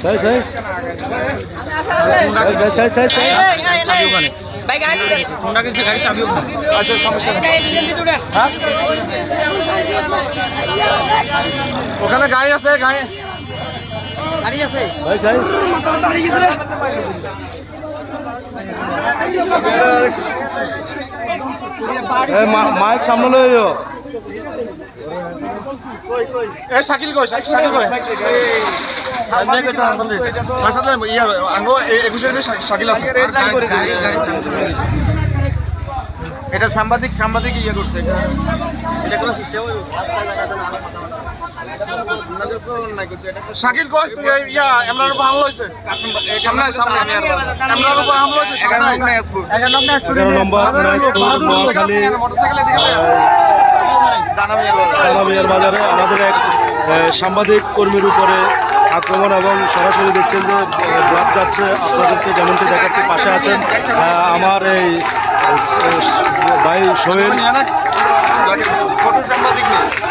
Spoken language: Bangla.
সেই সেই সেই সেই সেই সেই চাবি ওখানে ভাই গাড়ি ফোনটা কিন্তু গাড়ি চাবি ওখানে আচ্ছা সমস্যা হ্যাঁ? ওখানে গাড়ি আছে গাড়ি। গাড়ি আছে। সেই সেই এ মা- মাইক সামনে লই যাও। এ শাকিল কই শাকিল কই? এটা সাংবাদিক সাংবাদিক ইয়ে করছে এটা এটা কোনো সিস্টেম শাকিল কই? তুই ইয়া এমরার উপর হামলা হইছে? সামনে সামনে এমরার উপর হামলা হইছে সামনে একটা লোক না। নম্বর নাইসপুর নোয়াখালী মোটরসাইকেল এদিকে লয়ে বাজারে। আমাদের এক সাংবাদিক কর্মীর উপরে আক্রমণ এবং সরাসরি দেখছেন যে ব্লক যাচ্ছে। আপনাদেরকে যেমনটি দেখাচ্ছে, পাশে আছেন আমার এই ভাই সোহেল।